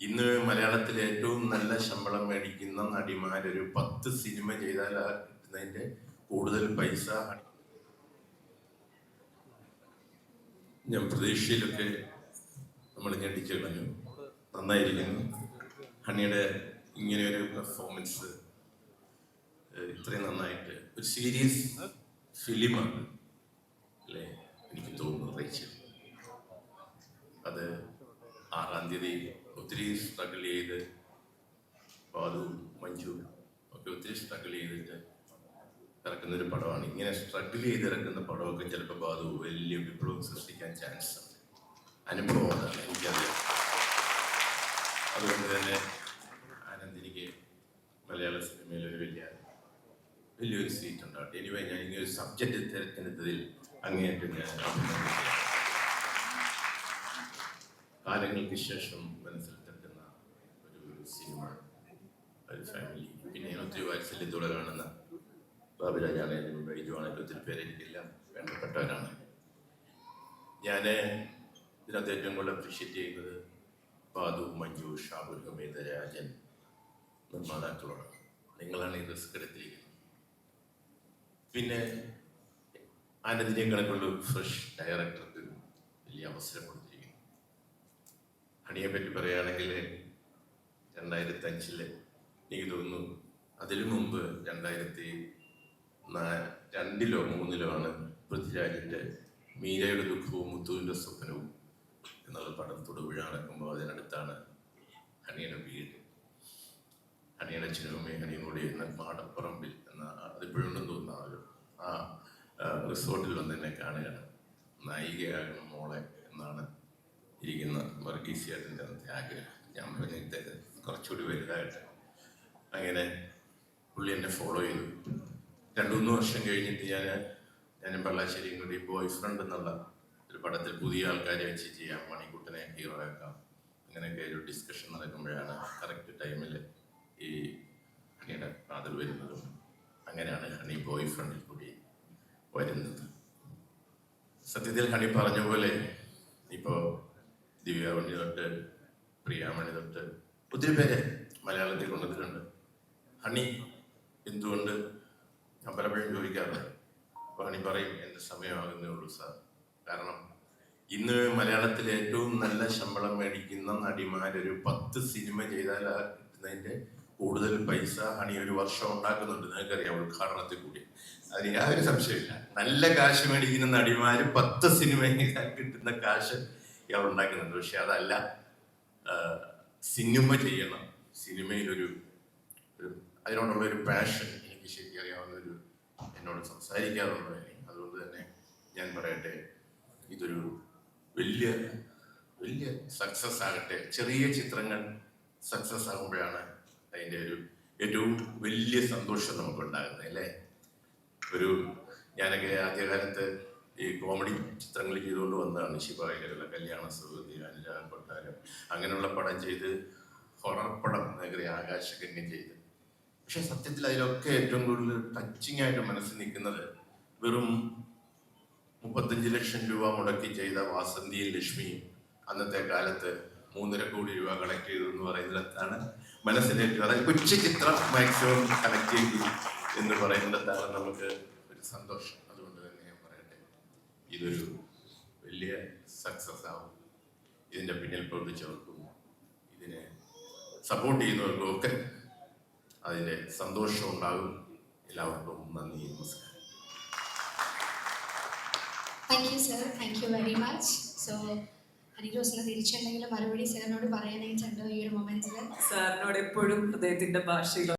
ഇന്ന് മലയാളത്തിൽ ഏറ്റവും നല്ല ശമ്പളം മേടിക്കുന്ന നടിമാരൊരു പത്ത് സിനിമ ചെയ്താൽ ആ കിട്ടുന്നതിന്റെ കൂടുതൽ പൈസ ഞാൻ പ്രതീക്ഷയിലൊക്കെ നമ്മൾ ഞെട്ടിച്ചു കളഞ്ഞു. നന്നായിരിക്കുന്നു. ഹണിയുടെ ഇങ്ങനെ ഒരു പെർഫോമൻസ് ഇത്രയും നന്നായിട്ട് ഒരു സീരിയസ് ഫിലിമാണ് അല്ലേ? എനിക്ക് തോന്നുന്നു റേച്ചൽ. അത് ആറാം തീയതി ഒത്തിരി സ്ട്രഗിൾ ചെയ്ത് ബാലുവും മഞ്ജു ഒക്കെ ഒത്തിരി സ്ട്രഗിൾ ചെയ്തിട്ട് ഇറക്കുന്ന ഒരു പടമാണ്. ഇങ്ങനെ സ്ട്രഗിൾ ചെയ്ത് ഇറക്കുന്ന പടമൊക്കെ ചിലപ്പോൾ ബാലു വലിയ വിപ്ലവം സൃഷ്ടിക്കാൻ ചാൻസ് ഉണ്ട്. അനുഭവം അതാണ് എനിക്കറിയാം. അതുകൊണ്ട് തന്നെ ആനന്ദിനിക്ക് മലയാള സിനിമയിൽ ഒരു വലിയ വലിയൊരു സീറ്റ് ഉണ്ടാവട്ടെ എനിവേ ഞാൻ ഇങ്ങനെ ഒരു സബ്ജക്റ്റ് തിരഞ്ഞെടുത്തതിൽ അങ്ങേയറ്റം ഞാൻ കാലങ്ങൾക്ക് ശേഷം മനസ്സിൽ വാത്സല്യത്തോടെ കാണുന്ന ബാബുരാജാണേലും ബൈജുവാണേലും ഒത്തിരി പേര് എനിക്കെല്ലാം. വേണ്ടപ്പെട്ടവരാണ്. ഞാൻ ഇതിനകത്ത് ഏറ്റവും കൂടുതൽ അപ്രീഷിയേറ്റ് ചെയ്യുന്നത് പാതു മഞ്ജു ഷാബുൽ ഹമീദ് രാജൻ നിർമ്മാതാക്കളോടാണ്. നിങ്ങളാണ് ഈ റിസ്ക് എടുത്തിരിക്കുന്നത്. പിന്നെ ആനന്ദിനെ കണക്കുള്ള ഫ്രഷ് ഡയറക്ടർക്ക് വലിയ അവസരം കൊടുത്തിരിക്കുന്നു. ഹണിയെ പറ്റി പറയുകയാണെങ്കിൽ രണ്ടായിരത്തി അഞ്ചിൽ എനിക്ക് തോന്നുന്നു അതിനു മുമ്പ് രണ്ടായിരത്തി രണ്ടിലോ മൂന്നിലോ ആണ് പൃഥ്വിരാജിന്റെ മീരയുടെ ദുഃഖവും മുത്തുവിന്റെ സ്വപ്നവും എന്നുള്ള പടം തൊടുപുഴ നടക്കുമ്പോൾ അതിനടുത്താണ് ഹണിയുടെ വീട്. ഹണിയുടെ അച്ഛനും ഹണിയും കൂടി എന്ന പാടപ്പറമ്പിൽ എന്ന അതിപ്പോഴുണ്ടെന്ന് തോന്നുന്ന ഒരു ആ റിസോർട്ടിൽ വന്ന് എന്നെ കാണുകയാണ്. നായികയാകണം മോളെ എന്നാണ് ഇരിക്കുന്ന വർഗീസിയായിട്ടിന്റെ ആഗ്രഹം. ഞാൻ പറഞ്ഞ കുറച്ചുകൂടി വലുതായിട്ട്. അങ്ങനെ പുള്ളി എന്നെ ഫോളോ ചെയ്തു. രണ്ടു മൂന്ന് വർഷം കഴിഞ്ഞിട്ട് ഞാൻ ഞാൻ പള്ളാശ്ശേരി കൂടി ബോയ് ഫ്രണ്ട് എന്നുള്ള ഒരു പടത്തിൽ പുതിയ ആൾക്കാരെ വെച്ച് ചെയ്യാം മണിക്കുട്ടനെ ഹീറോ ആക്കാം. അങ്ങനെയൊക്കെ ഒരു ഡിസ്കഷൻ നടക്കുമ്പോഴാണ് കറക്റ്റ് ടൈമിൽ ഈ ഹണിയുടെ ഫാദർ വരുന്നതും അങ്ങനെയാണ് ഹണി ബോയ് ഫ്രണ്ടിൽ കൂടി വരുന്നത്. സത്യത്തിൽ ഹണി പറഞ്ഞ പോലെ ഇപ്പോൾ ദിവ്യാമണി തൊട്ട് പ്രിയാമണി തൊട്ട് ഒത്തിരി പേരെ മലയാളത്തിൽ കൊണ്ടുവന്നിട്ടുണ്ട്. ഹണി എന്തുകൊണ്ട്? ഞാൻ പലപ്പോഴും ചോദിക്കാറുണ്ട്. പണി പറയും എന്റെ സമയമാകുന്നേ ഉള്ളൂ സാർ. കാരണം ഇന്ന് മലയാളത്തിലെ ഏറ്റവും നല്ല ശമ്പളം മേടിക്കുന്ന നടിമാരൊരു പത്ത് സിനിമ ചെയ്താൽ കിട്ടുന്നതിന്റെ കൂടുതൽ പൈസ ഹണി ഒരു വർഷം ഉണ്ടാക്കുന്നുണ്ട്. നിങ്ങൾക്കറിയാം ഉദ്ഘാടനത്തിൽ കൂടി. അതിന് യാതൊരു സംശയമില്ല നല്ല കാശ് മേടിക്കുന്ന നടിമാർ പത്ത് സിനിമ ചെയ്താൽ കിട്ടുന്ന കാശ് ഇയാൾ ഉണ്ടാക്കുന്നുണ്ട്. പക്ഷെ അതല്ല സിനിമ ചെയ്യണം. സിനിമയിലൊരു ഒരു അതിനോടുള്ള ഒരു പാഷൻ എനിക്ക് ശരിക്കും ഒരു എന്നോട് സംസാരിക്കാറുണ്ട് ഇനി. അതുകൊണ്ട് തന്നെ ഞാൻ പറയട്ടെ ഇതൊരു വലിയ വലിയ സക്സസ് ആകട്ടെ. ചെറിയ ചിത്രങ്ങൾ സക്സസ് ആകുമ്പോഴാണ് അതിന്റെ ഒരു ഏറ്റവും വലിയ സന്തോഷം നമുക്ക് ഉണ്ടാകുന്നത് അല്ലേ? ഒരു ഞാനൊക്കെ ആദ്യകാലത്ത് ഈ കോമഡി ചിത്രങ്ങൾ ചെയ്തുകൊണ്ട് വന്നതാണ് ശിവായിലുള്ള കല്യാണ സുഗതി അനുരാഗ് കൊട്ടാരം. അങ്ങനെയുള്ള പടം ചെയ്ത് ഹൊറർ പടം ആകാശകന്യം ചെയ്ത്. പക്ഷെ സത്യത്തിൽ അതിലൊക്കെ ഏറ്റവും കൂടുതൽ ടച്ചിങ് ആയിട്ട് മനസ്സിൽ നിൽക്കുന്നത് വെറും മുപ്പത്തഞ്ച് ലക്ഷം രൂപ മുടക്കി ചെയ്ത വാസന്തിയും ലക്ഷ്മിയും അന്നത്തെ കാലത്ത് മൂന്നര കോടി രൂപ കളക്ട് ചെയ്തു എന്ന് പറയുന്നിടത്താണ് മനസ്സിലേറ്റവും അതായത് കൊച്ചു ചിത്രം മാക്സിമം കളക്ട് ചെയ്തു എന്ന് പറയുന്നിടത്താണ് നമുക്ക് ഒരു സന്തോഷം. അതുകൊണ്ട് തന്നെ ഞാൻ പറയട്ടെ ഇതൊരു വലിയ സക്സസ് ആവും. ഇതിന്റെ പിന്നിൽ പ്രവർത്തിച്ചവർക്കും ഇതിനെ സപ്പോർട്ട് ചെയ്യുന്നവർക്കും ഒക്കെ അതിന്റെ സന്തോഷം ഉണ്ടാകും എല്ലാവർക്കും നന്ദി നമസ്കാരം. Thank you sir thank you very much so ഹരിജോസിന് തിരിച്ചുണ്ടെങ്കിലും മറുപടി സാറിനോട് പറയാനായിട്ടുണ്ട് ഈ ഒരു മൊമെന്റിൽ സാറിനോട് എപ്പോഴും ഹൃദയത്തിന്റെ ഭാഷയിൽ